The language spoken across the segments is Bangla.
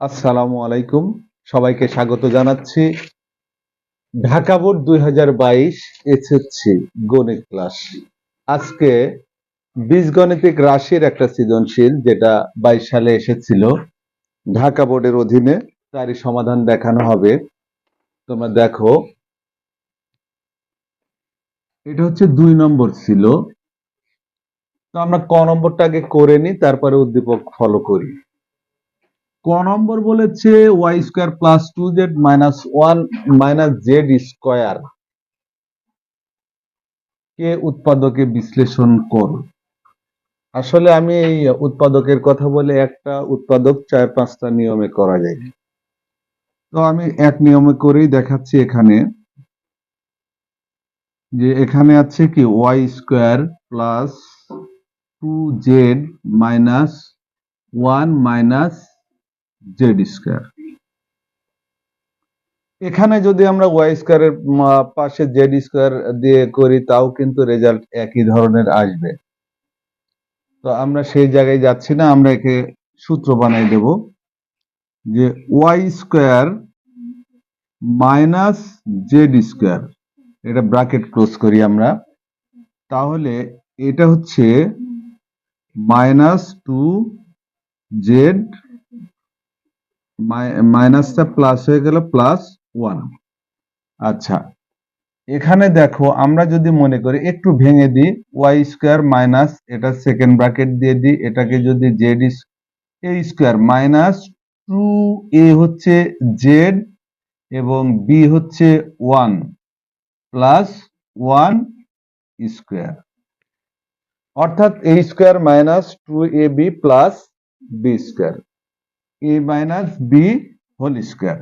আসসালামু আলাইকুম। সবাইকে স্বাগত জানাচ্ছি। ঢাকা বোর্ড দুই হাজার বাইশ এসএসসি গণিত ক্লাস। আজকে বীজগণিতিক রাশির একটা সৃজনশীল যেটা বাইশ সালে এসেছিল। ঢাকা বোর্ডের অধীনে তারই সমাধান দেখানো হবে। তোমরা দেখো, এটা হচ্ছে দুই নম্বর ছিল। তো আমরা ক নম্বরটা আগে করে নিই, তারপরে উদ্দীপক ফলো করি। ক নম্বর বলেছে y square plus two z minus one minus z square কে উৎপাদকে বিশ্লেষণ করো। আসলে আমি এই উৎপাদকের কথা বলে একটা উৎপাদক চার পাঁচটা নিয়মে করা যায়। তো আমি এক নিয়মে করেই দেখাচ্ছি এখানে যে এখানে আছে কি y square plus two z minus one minus z square. এখানে যদি আমরা ওয়াই স্কোয়ারের পাশে জেড স্কোয়ার দিয়ে করি, তাও কিন্তু রেজাল্ট একই ধরনের আসবে। তো আমরা সেই জায়গায় যাচ্ছি না, আমরা একে সূত্র বানাই দেব যে y square minus z square, এটা ব্রাকেট ক্লোজ করি আমরা, তাহলে এটা হচ্ছে মাইনাস টু জেড মাইনাসটা প্লাস হয়ে গেল প্লাস ওয়ান আচ্ছা এখানে দেখো আমরা যদি মনে করি একটু ভেঙে দিই ওয়াই স্কোয়ার মাইনাস এটা সেকেন্ড ব্র্যাকেট দিয়ে দিই, এটাকে যদি Z A square minus two A হচ্ছে জেড এবং বি হচ্ছে ওয়ান প্লাস ওয়ান স্কোয়ার অর্থাৎ a square minus two a b plus b square a minus b whole square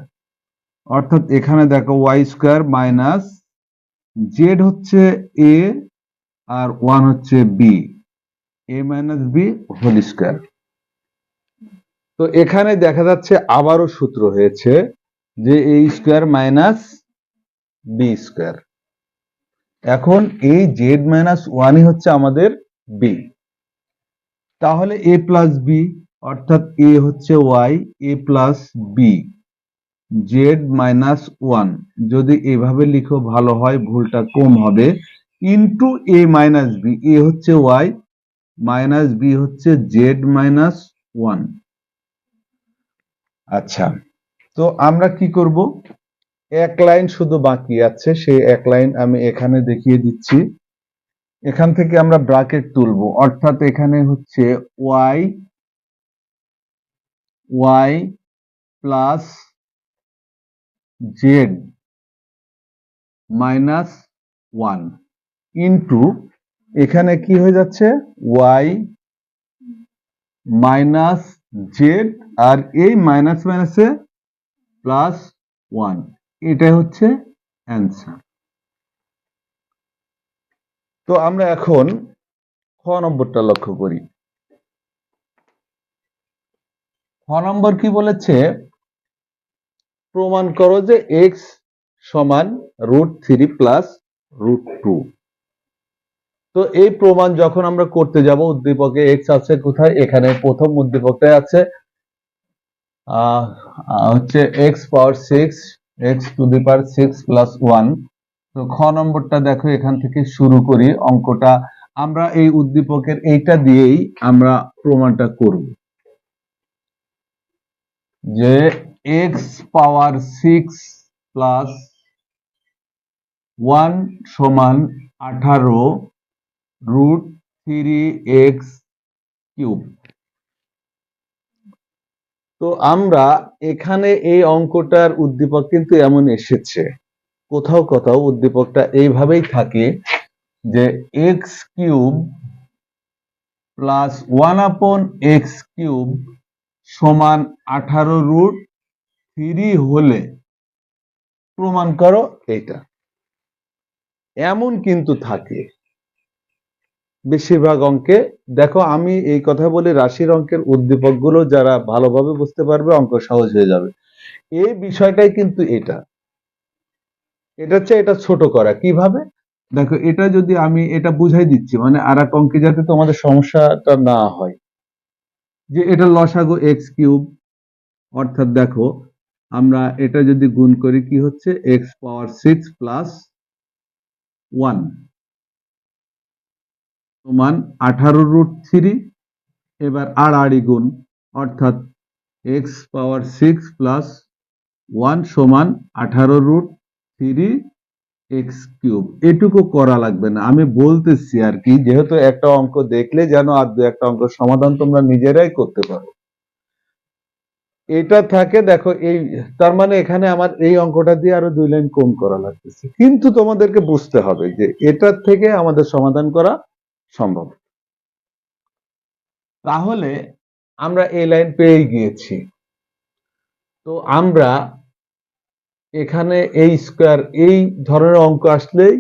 অর্থাৎ এখানে দেখো ওয়াই স্কোয়ার মাইনাস জেড হচ্ছে এ আর ওয়ান হচ্ছে b a minus b whole square তো এখানে দেখা যাচ্ছে আবারও সূত্র হয়েছে যে a square minus b square এখন এই জেড মাইনাস ওয়ানই হচ্ছে আমাদের বি তাহলে এ প্লাস বি অর্থাৎ এ হচ্ছে y a plus b z minus one যদি এভাবে লিখো ভালো হয়, ভুলটা কম হবে। Into a minus b a হচ্ছে ওয়াই মাইনাস বি হচ্ছে জেড মাইনাস ওয়ান আচ্ছা তো আমরা কি করব? এক লাইন শুধু বাকি আছে, সেই এক লাইন আমি এখানে দেখিয়ে দিচ্ছি। এখান থেকে আমরা ব্রাকেট তুলব। অর্থাৎ এখানে হচ্ছে y y plus z minus one into এখানে কি হয়ে যাচ্ছে? ওয়াই মাইনাস জেড আর এই মাইনাস মাইনাসে প্লাস ওয়ান এটা হচ্ছে অ্যান্সার তো আমরা এখন খ নম্বরটা লক্ষ্য করি। খ নম্বর কি বলেছে? প্রমাণ করো যে এক্স সমান root three plus root two তো এই প্রমাণ যখন আমরা করতে যাব, উদ্দীপকে এক্স আছে কোথায়? এখানে প্রথম উদ্দীপকটাই আছে। হচ্ছে x power six x to the power six plus one তো খ নম্বরটা দেখো, এখান থেকে শুরু করি অঙ্কটা। আমরা এই উদ্দীপকের এইটা দিয়েই আমরা প্রমাণটা করব। যে x power six plus one সমান আঠারো রুট থ্রি এক্স কিউব তো আমরা এখানে এই অঙ্কটার উদ্দীপক কিন্তু এমন এসেছে। কোথাও কোথাও উদ্দীপকটা এইভাবেই থাকে যে x cube plus one upon x cube সমান আঠারো রুট থ্রি হলে প্রমাণ করো এটা। এমন কিন্তু থাকে। বেশিরভাগ অঙ্কে, দেখো আমি এই কথা বলে রাশির অঙ্কের উদ্দীপকগুলো যারা ভালোভাবে বুঝতে পারবে, অঙ্ক সহজ হয়ে যাবে। এই বিষয়টাই কিন্তু এটা। এটা হচ্ছে এটা ছোট করা। কীভাবে? দেখো এটা যদি আমি এটা বুঝাই দিচ্ছি মানে আর এক অঙ্কে যাতে তোমাদের সমস্যাটা না হয়। যে এটা লসাগু এক্স কিউব, অর্থাৎ দেখো, আমরা এটা যদি গুণ করি কি হচ্ছে? X power six plus one সমান আঠারো রুট থ্রি এবার আড়াআড়ি গুণ, অর্থাৎ x power six plus one সমান আঠারো রুট থ্রি এক্স কিউব এটুকু করা লাগবে না। আমি বলতেছি আর কি, যেহেতু একটা অঙ্ক দেখলে যেন আর দু একটা অঙ্ক সমাধান তোমরা নিজেরাই করতে পারো। এটা থাকে, দেখো, এই, তার মানে এখানে আমার এই অঙ্কটা দিয়ে আরও দুই লাইন কম করা লাগতেছে। কিন্তু তোমাদেরকে বুঝতে হবে যে এটার থেকে আমাদের সমাধান করা সম্ভব। তাহলে আমরা এই লাইন পেয়ে গিয়েছি। তো আমরা এখানে এই স্কোয়ার এই ধরনের অঙ্ক আসলেই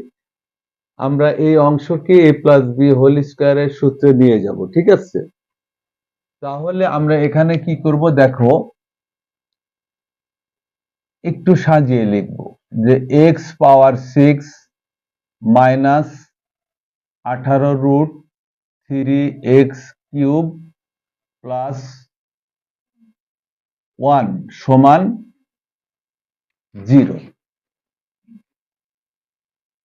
আমরা এই অংশকে এ প্লাস বি হোল স্কোয়ারের সূত্রে নিয়ে যাব, ঠিক আছে? তাহলে আমরা এখানে কি করব? দেখো, একটু সাজিয়ে লিখব যে এক্স পাওয়ার সিক্স মাইনাস আঠারো root three x cube plus one সমান জিরো।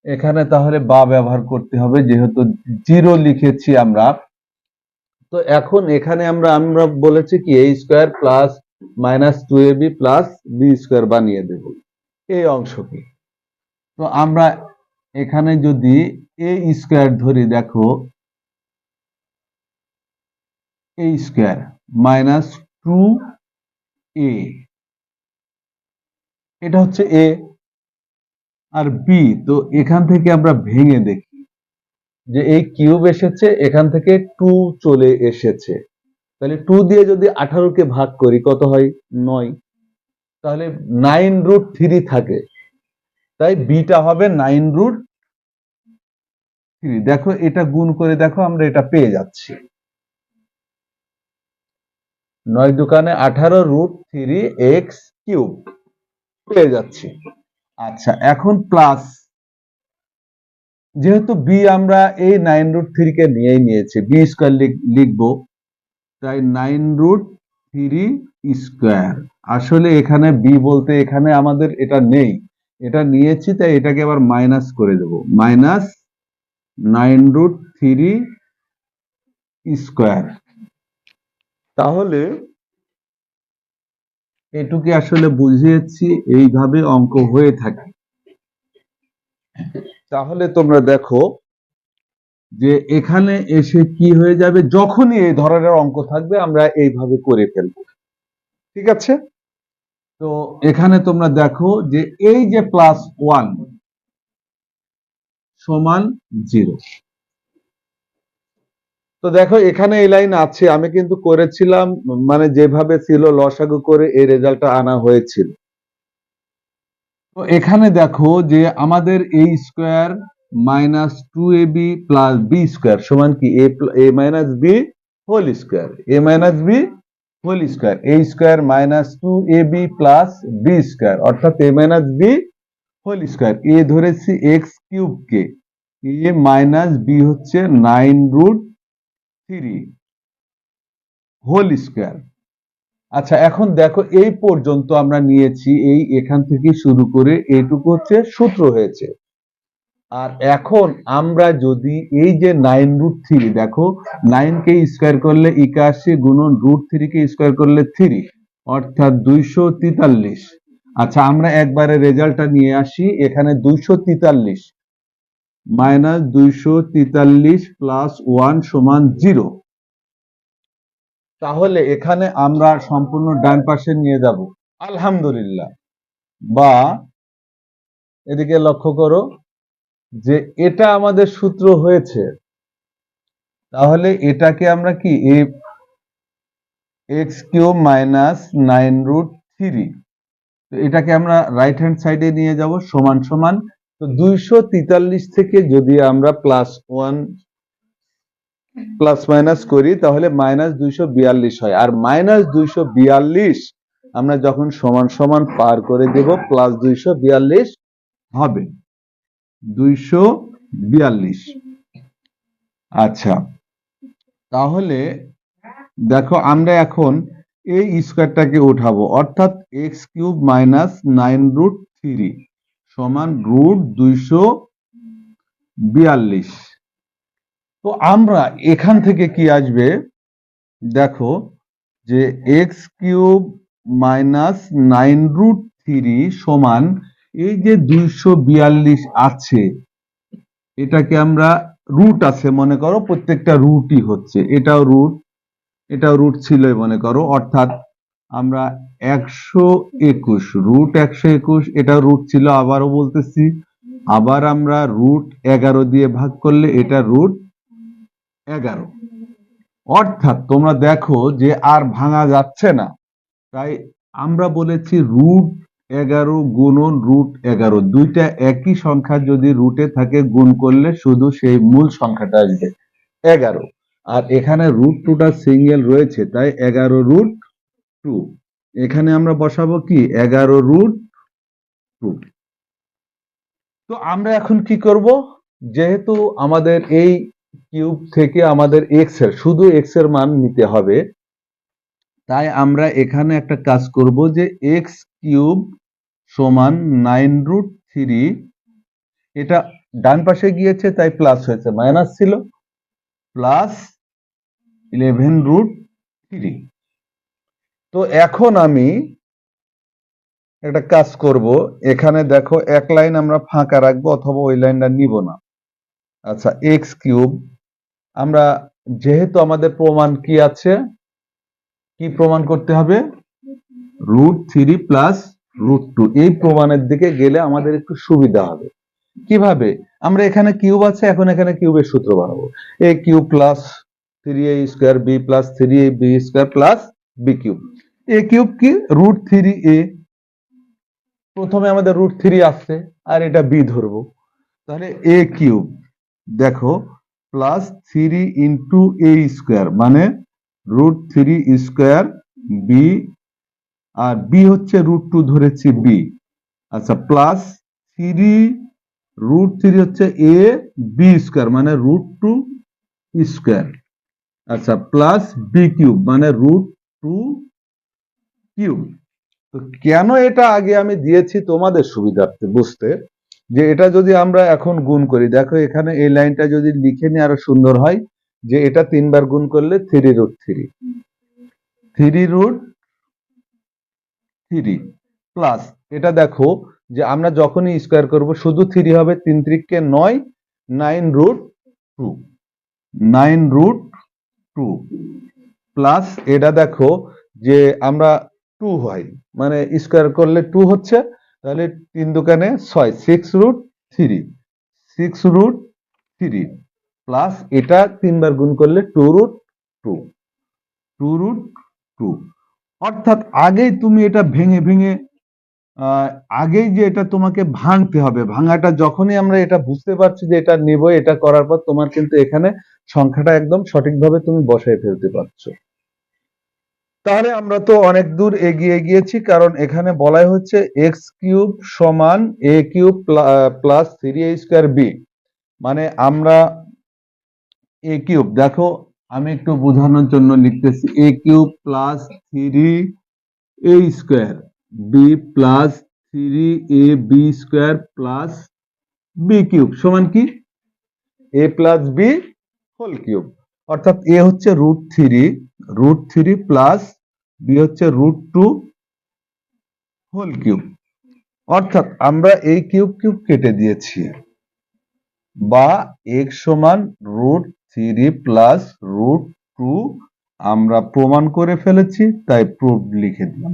এখানে তাহলে বা ব্যবহার করতে হবে, যেহেতু জিরো লিখেছি আমরা। তো এখন এখানে আমরা আমরা বলেছি কি a square plus minus two a b plus b square বানিয়ে দেব এই অংশকে। তো আমরা এখানে যদি এ স্কোয়ার ধরি, দেখো a square minus two a এটা হচ্ছে এ আর বি তো এখান থেকে আমরা ভেঙে দেখি যে এই কিউব এসেছে, এখান থেকে টু চলে এসেছে। তাহলে টু দিয়ে যদি আঠারোকে ভাগ করি, কত হয়? নয়। তাহলে নাইন রুট থ্রি থাকে। তাই বিটা হবে নাইন রুট থ্রি দেখো, এটা গুণ করে দেখো, আমরা এটা পেয়ে যাচ্ছি। নয় দোকানে আঠারো রুট থ্রি এক্স কিউব পেয়ে যাচ্ছি। আচ্ছা এখন প্লাস যেহেতু বি আমরা এই নাইন রুট থ্রি কে নিয়েই নিয়েছি বি স্কোয়ার লিখব তাই নাইন রুট থ্রি স্কোয়ার আসলে এখানে বি বলতে এখানে আমাদের এটা নেই। এটা নিয়েছি তাই এটাকে আবার মাইনাস করে দেব। Minus nine root three square তাহলে এটুকে আসলে বুঝিয়েছি, এইভাবে অঙ্ক হয়ে থাকে। তাহলে তোমরা দেখো যে এখানে এসে কি হয়ে যাবে, যখনই এই ধরনের অঙ্ক থাকবে, আমরা এইভাবে করে ফেলব। ঠিক আছে? তো এখানে তোমরা দেখো যে এই যে প্লাস ওয়ান সমান জিরো তো দেখো, এখানে এই লাইন আছে। আমি কিন্তু করেছিলাম মানে যেভাবে ছিল লসাগু করে এই রেজাল্টটা আনা হয়েছিল। তো এখানে দেখো যে আমাদের এই square minus two a b plus b square সমান কি? A minus b whole square a minus b whole square a square minus two a b plus b square অর্থাৎ a minus b whole square a ধরেছি এক্স কিউব কে। এ মাইনাস বি হচ্ছে nine root three whole square. আচ্ছা এখন দেখো এই পর্যন্ত আমরা নিয়েছি, এই এখান থেকে শুরু করে এইটুকু হচ্ছে সূত্র হয়েছে। আর এখন আমরা যদি এই যে নাইন রুট থ্রি দেখো নাইন কে স্কোয়ার করলে একাশি গুণন রুট থ্রি কে স্কোয়ার করলে থ্রি অর্থাৎ দুইশো তেতাল্লিশ। আচ্ছা আমরা একবারে রেজাল্টটা নিয়ে আসি, এখানে দুইশো তেতাল্লিশ। মাইনাস দুইশো তেতাল্লিশ প্লাস ওয়ান সমান জিরো তাহলে এখানে আমরা সম্পূর্ণ ডান পাশে নিয়ে যাব। আলহামদুলিল্লাহ। বা এদিকে লক্ষ্য করো যে এটা আমাদের সূত্র হয়েছে। তাহলে এটাকে আমরা কি x cube minus nine root three. এটাকে আমরা রাইট হ্যান্ড সাইডে নিয়ে যাব, সমান সমান তো দুইশো তেতাল্লিশ থেকে যদি আমরা প্লাস ওয়ান প্লাস মাইনাস করি, তাহলে মাইনাস দুইশো বিয়াল্লিশ হয়। আর মাইনাস দুইশো বিয়াল্লিশ আমরা যখন সমান সমান পার করে দেব প্লাস দুইশো বিয়াল্লিশ হবে। দুইশো বিয়াল্লিশ। আচ্ছা। তাহলে দেখো আমরা এখন এই স্কোয়ারটাকে উঠাবো। অর্থাৎ x cube minus nine root three সমান রুট দুইশো বিয়াল্লিশ। তো আমরা এখান থেকে কি আসবে? দেখো যে x cube minus nine root three সমান এই যে দুইশো বিয়াল্লিশ আছে, এটাকে আমরা রুট আছে মনে করো, প্রত্যেকটা রুটই হচ্ছে। এটাও রুট এটাও রুট ছিল মনে করো। অর্থাৎ আমরা একশো একুশ রুট একশো একুশ এটাও রুট ছিল আবারও বলতেছি। আবার আমরা রুট এগারো দিয়ে ভাগ করলে এটা রুট এগারো। অর্থাৎ তোমরা দেখো যে আর ভাঙা যাচ্ছে না। তাই আমরা বলেছি রুট এগারো গুণন রুট এগারো। দুইটা একই সংখ্যা যদি রুটে থাকে, গুণ করলে শুধু সেই মূল সংখ্যাটা আসবে। এগারো। আর এখানে রুট টুটা সিঙ্গেল রয়েছে, তাই এগারো রুট টু এখানে আমরা বসাবো কি? এগারো রুট টু তো আমরা এখন কি করব? যেহেতু আমাদের এই কিউব থেকে আমাদের এক্সের, শুধু এক্সের মান নিতে হবে, তাই আমরা এখানে একটা কাজ করব যে এক্স কিউব সমান নাইন রুট থ্রি এটা ডান পাশে গিয়েছে, তাই প্লাস হয়েছে মাইনাস ছিল প্লাস ইলেভেন রুট থ্রি তো এখন আমি একটা কাজ করব। এখানে দেখো এক লাইন আমরা ফাঁকা রাখব অথবা ওই লাইনটা নিব না। আচ্ছা এক্স কিউব আমরা যেহেতু আমাদের প্রমাণ কি আছে, কি প্রমাণ করতে হবে? Root three plus root two এই প্রমাণের দিকে গেলে আমাদের একটু সুবিধা হবে। কীভাবে? আমরা এখানে কিউব আছে, এখন এখানে কিউবের সূত্র বানাবো। A cube plus three a square b plus three a b square plus b cube a cube কি? রুট থ্রি এ প্রথমে আমাদের রুট থ্রি আসছে, আর এটা বি ধরবো। তাহলে এ কিউব দেখো plus three into a square মানে রুট থ্রি স্কোয়ার বি আর বি হচ্ছে রুট টু ধরেছি বি আচ্ছা প্লাস থ্রি রুট থ্রি হচ্ছে এ বি স্কোয়ার মানে রুট টু স্কোয়ার আচ্ছা প্লাস বি কিউব মানে রুট টু কিউব তো কেন এটা আগে আমি দিয়েছি তোমাদের সুবিধার্থে বুঝতে? যে এটা যদি আমরা এখন গুণ করি, দেখো এখানে এই লাইনটা যদি লিখে নিই আরও সুন্দর হয়, যে এটা তিনবার গুণ করলে three root three three root three plus এটা দেখো যে আমরা যখনই স্কোয়ার করব, শুধু থ্রি হবে, তিন ত্রিককে নয় nine root two nine root two plus এটা দেখো যে আমরা টু হয়। মানে স্কোয়ার করলে টু হচ্ছে, তাহলে তিন দোকানে ছয় six root three six root three plus এটা তিনবার গুণ করলে two root two two root two অর্থাৎ আগেই তুমি এটা ভেঙে ভেঙে আগেই যে এটা তোমাকে ভাঙতে হবে, ভাঙাটা যখনই আমরা এটা বুঝতে পারছি যে এটা নেব, এটা করার পর তোমার কিন্তু এখানে সংখ্যাটা একদম সঠিকভাবে তুমি বসায় ফেলতে পারছ। তাহলে আমরা তো অনেক দূর এগিয়ে গিয়েছি, কারণ এখানে বলাই হচ্ছে এক্স কিউব সমান a cube plus three a square b মানে আমরা এ কিউব, দেখো আমি একটু বোঝানোর জন্য লিখতেছি a cube plus three a square b plus three a b square plus b cube, সমান কি? A plus b whole cube. অর্থাৎ এ হচ্ছে root three root three plus b হচ্ছে রুট টু হোল কিউব অর্থাৎ আমরা এই কিউব কিউব কেটে দিয়েছি। বা এক্স সমান root three plus root two আমরা প্রমাণ করে ফেলেছি, তাই প্রুফ লিখে দিলাম।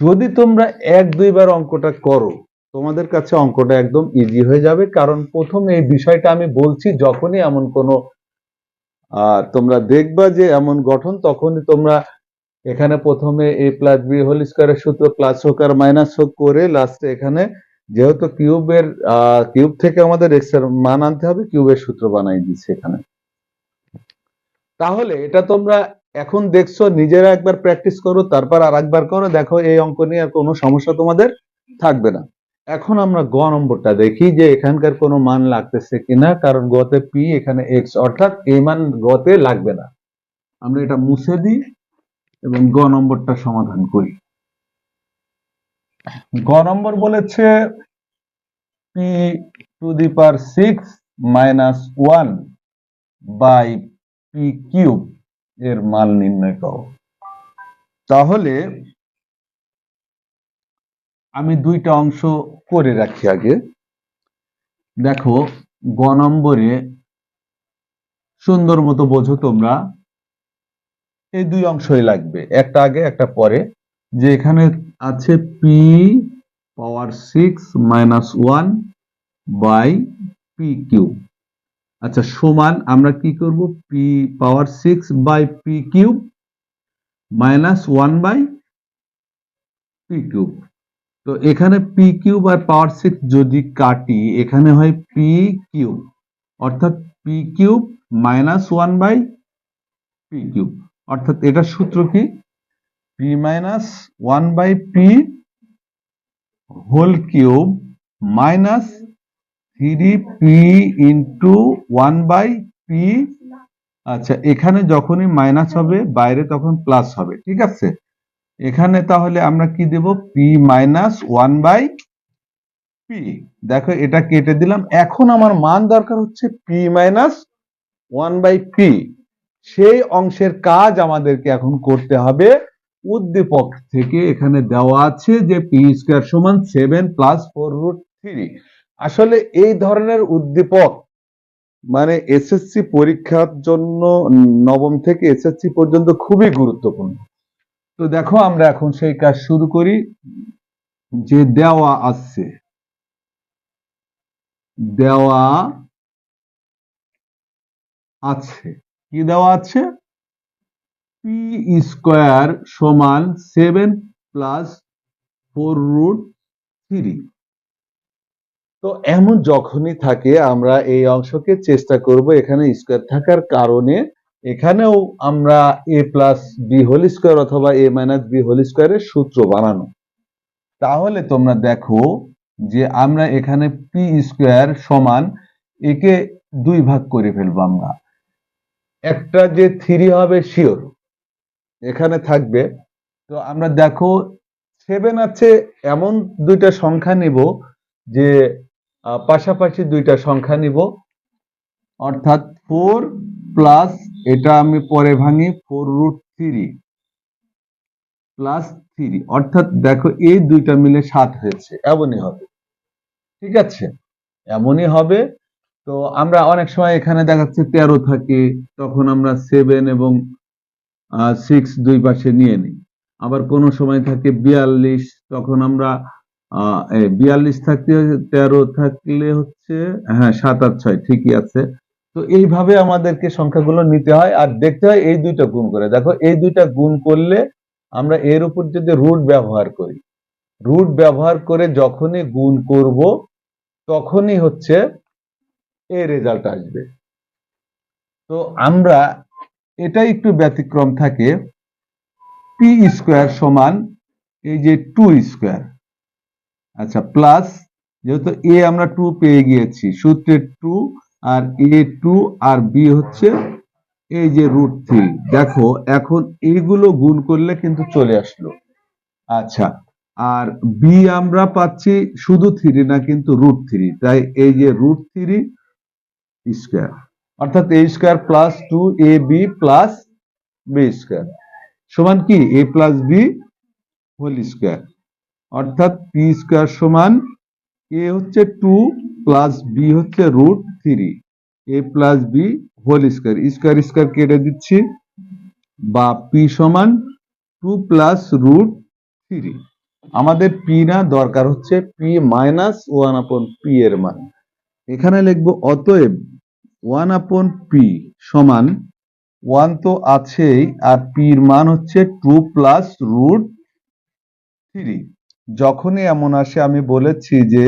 যদি তোমরা এক দুইবার অঙ্কটা করো, তোমাদের কাছে অঙ্কটা একদম ইজি হয়ে যাবে, কারণ প্রথম এই বিষয়টা আমি বলছি, যখনই এমন কোনো তোমরা দেখবা যে এমন গঠন, তখনই তোমরা এখানে প্রথমে এ প্লাস বি হোল স্কোয়ারের সূত্র প্লাস হোক আর মাইনাস হোক করে লাস্টে এখানে যেহেতু কিউবের কিউব থেকে আমাদের এক্সের মান আনতে হবে কিউবের সূত্র বানাই দিচ্ছে এখানে। তাহলে এটা তোমরা এখন দেখছ, নিজেরা একবার প্র্যাকটিস করো, তারপর আর একবার করো, দেখো এই অঙ্ক নিয়ে আর কোনো সমস্যা তোমাদের থাকবে না। এখন আমরা গ নম্বরটা দেখি যে এখানকার কোনো মান লাগতেছে কিনা, কারণ গতে পি এখানে এক্স অর্থাৎ এই মান গতে লাগবে না। আমরা এটা মুছে দিই এবং গ নম্বরটা সমাধান করি। গ নম্বর বলেছে p to the power six minus one by p cube এর মান নির্ণয় করো। তাহলে আমি দুইটা অংশ করে রাখি আগে। দেখো, গ নম্বরে সুন্দর মতো বোঝো তোমরা, এই দুই অংশই লাগবে, একটা আগে, একটা পরে। যে এখানে আছে p power six minus one by p cube আচ্ছা সমান আমরা কি করব? P power six by p cube minus one by p cube তো এখানে পি কিউব আর পাওয়ার সিক্স যদি কাটি, এখানে হয় পি কিউব অর্থাৎ p cube minus one by p cube অর্থাৎ এটার সূত্র কি? P minus one by p whole cube minus three p into one by p আচ্ছা এখানে যখনই মাইনাস হবে, বাইরে তখন প্লাস হবে, ঠিক আছে? এখানে তাহলে আমরা কি দেব? P minus one by p দেখো এটা কেটে দিলাম। এখন আমার মান দরকার হচ্ছে p minus one by p সেই অংশের কাজ আমাদেরকে এখন করতে হবে। উদ্দীপক থেকে এখানে দেওয়া আছে যে পি স্কোয়ার সমান seven plus four root three আসলে এই ধরনের উদ্দীপক মানে এসএসসি পরীক্ষার জন্য নবম থেকে এসএসসি পর্যন্ত খুবই গুরুত্বপূর্ণ। তো দেখো আমরা এখন সেই কাজ শুরু করি, যে দেওয়া আছে। দেওয়া আছে। কি দেওয়া আছে? পি স্কোয়ার সমান seven plus four root three তো এমন যখনই থাকে, আমরা এই অংশকে চেষ্টা করব এখানে স্কোয়ার থাকার কারণে এখানেও আমরা a plus b whole square অথবা এ মাইনাস বি হোল স্কোয়ারের সূত্র বানানো। তাহলে তোমরা দেখো যে আমরা এখানে পি স্কোয়ার সমান একে দুই ভাগ করে ফেলব আমরা। একটা যে থ্রি হবে শিওর এখানে থাকবে। তো আমরা দেখো সেভেন আছে, এমন দুইটা সংখ্যা নিব যে পাশাপাশি দুইটা সংখ্যা নিব। অর্থাৎ ফোর প্লাস এটা আমি পরে ভাঙি four root three plus three অর্থাৎ দেখো এই দুইটা মিলে সাত হয়েছে, এমনই হবে, ঠিক আছে? এমনই হবে, তো আমরা অনেক সময় এখানে দেখাচ্ছে তেরো থাকে, তখন আমরা সেভেন এবং সিক্স দুই পাশে নিয়ে নিই, আবার কোনো সময় থাকে বিয়াল্লিশ, তখন আমরা বিয়াল্লিশ থাকতে তেরো থাকলে হচ্ছে হ্যাঁ সাত আট ছয় ঠিকই আছে তো এইভাবে আমাদেরকে সংখ্যাগুলো নিতে হয়, আর দেখতে হয় এই দুইটা গুণ করে। দেখো, এই দুইটা গুণ করলে আমরা এর উপর যদি রুট ব্যবহার করি রুট ব্যবহার করে যখনই গুণ করব, তখনই হচ্ছে এই রেজাল্ট আসবে। তো আমরা এটা একটু ব্যতিক্রম থাকে পি স্কোয়ার সমান এই যে টু স্কোয়ার আচ্ছা প্লাস যেহেতু এ আমরা টু পেয়ে গিয়েছি, সূত্রের টু আর এ টু আর বি হচ্ছে এই যে রুট থ্রি দেখো, এখন এইগুলো গুণ করলে কিন্তু চলে আসলো। আচ্ছা আর বি আমরা পাচ্ছি শুধু থ্রি না কিন্তু রুট থ্রি তাই এই যে রুট থ্রি স্কোয়ার অর্থাৎ a square plus two a b plus b square সমান কি? A plus b whole square অর্থাৎ পি স্কোয়ার সমান এ হচ্ছে টু প্লাস বি হচ্ছে root three, a plus b whole square. Square square কেটে দিচ্ছি। বা পি সমান টু প্লাস রুট থ্রি আমাদের পি না দরকার হচ্ছে p minus one upon p এর মান। এখানে লিখব, অতএব ওয়ান আপন পি সমান ওয়ান তো আছেই, আর পির মান হচ্ছে টু প্লাস রুট থ্রি যখনই এমন আসে, আমি বলেছি যে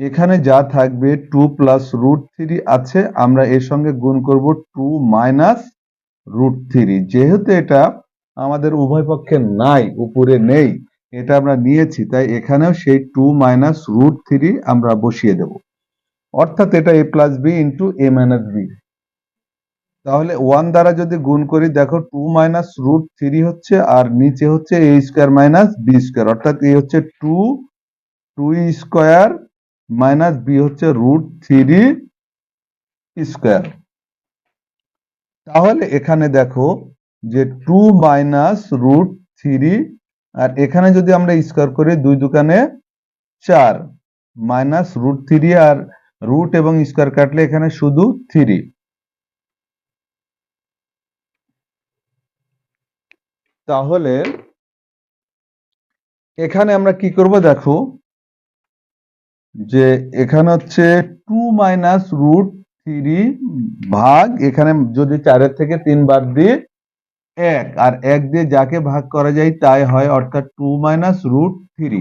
এখানে যা থাকবে টু প্লাস রুট থ্রি আছে, আমরা এর সঙ্গে গুণ করব টু মাইনাস রুট থ্রি যেহেতু এটা আমাদের উভয় পক্ষে নাই, উপরে নেই, এটা আমরা নিয়েছি, তাই এখানেও সেই টু মাইনাস রুট থ্রি আমরা বসিয়ে দেব। অর্থাৎ এটা a plus b into a minus b তাহলে ওয়ান দ্বারা যদি গুণ করি, দেখো টু মাইনাস রুট থ্রি হচ্ছে, আর নিচে হচ্ছে a square minus b square অর্থাৎ এ হচ্ছে two two square minus b হচ্ছে রুট থ্রি স্কোয়ার তাহলে এখানে দেখো যে টু মাইনাস রুট থ্রি আর এখানে যদি আমরা স্কোয়ার করি দুই দোকানে চার মাইনাস রুট থ্রি আর রুট এবং স্কোয়ার কাটলে এখানে শুধু থ্রি তাহলে এখানে আমরা কি করব দেখো? যে এখানে হচ্ছে টু মাইনাস রুট থ্রি ভাগ, এখানে যদি চারের থেকে তিন বার দিই, এক। আর এক দিয়ে যাকে ভাগ করা যায় তাই হয় অর্থাৎ টু মাইনাস রুট থ্রি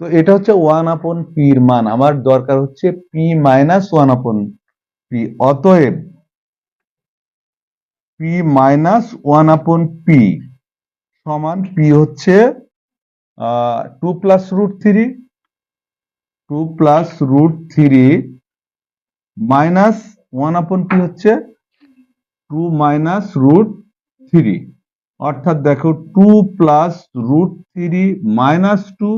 তো এটা হচ্ছে ওয়ান আপন পির মান। আমার দরকার হচ্ছে P minus one upon P অতএব P minus one upon P সমান পি হচ্ছে two plus root three two plus root three minus one upon P হচ্ছে টু মাইনাস রুট থ্রি অর্থাৎ দেখো two plus root three minus two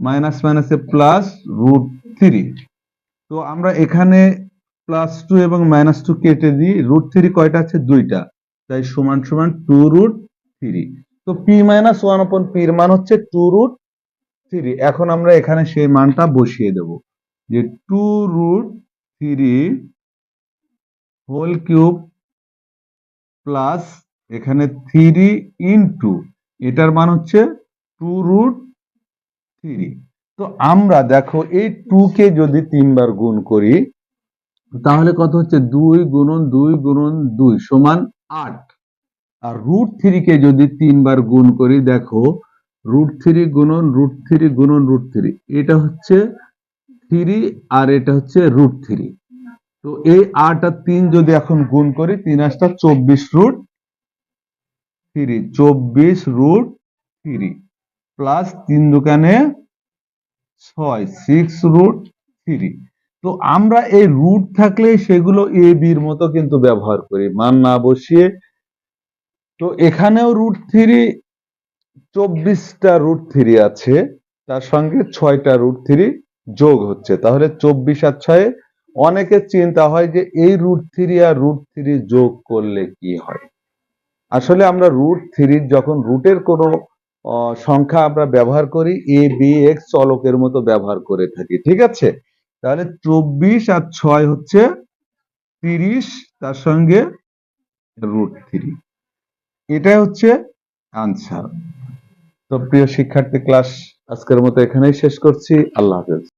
minus মাইনাসে প্লাস রুট থ্রি তো আমরা এখানে প্লাস টু এবং মাইনাস টু কেটে দিই রুট থ্রি কয়টা আছে? দুইটা। তাই সমান সমান টু রুট থ্রি তো পি মাইনাস ওয়ান অপন পির মান হচ্ছে টু রুট থ্রি, এখন আমরা এখানে সেই মানটা বসিয়ে দেব, যে two root three whole cube plus এখানে থ্রি ইনটু, এটার মান হচ্ছে টু রুট থ্রি। তো আমরা দেখো এই টু কে যদি তিনবার গুণ করি, তাহলে কত হচ্ছে? দুই গুণন দুই গুণন দুই সমান আট। আর রুট থ্রি কে যদি তিনবার গুণ করি, দেখো রুট থ্রি গুণন রুট থ্রি গুণন রুট থ্রি এটা হচ্ছে থ্রি আর এটা হচ্ছে রুট থ্রি তো এই আট আর তিন যদি এখন গুণ করি, তিন আসটা চব্বিশ রুট থ্রি চব্বিশ রুট থ্রি প্লাস তিন দোকানে ছয় সিক্স রুট থ্রি তো আমরা এই রুট থাকলে সেগুলো এ বির মতো কিন্তু ব্যবহার করি। মান না বসিয়ে। তো এখানেও রুট থ্রি চব্বিশটা রুট থ্রি আছে, তার সঙ্গে ছয়টা রুট থ্রি যোগ হচ্ছে। তাহলে চব্বিশ আর ছয়ে, অনেকের চিন্তা হয় যে এই রুট থ্রি আর রুট থ্রি যোগ করলে কি হয়? আসলে আমরা রুট থ্রির যখন রুটের কোনো সংখ্যা আমরা ব্যবহার করি এ বি এক্স চলকের মতো ব্যবহার করে থাকি, ঠিক আছে? তাহলে চব্বিশ আর ছয় হচ্ছে তিরিশ, তার সঙ্গে রুট থ্রি এটাই হচ্ছে আনসার প্রিয় শিক্ষার্থী ক্লাস আজকের মতো এখানেই শেষ করছি। আল্লাহ হাফেজ।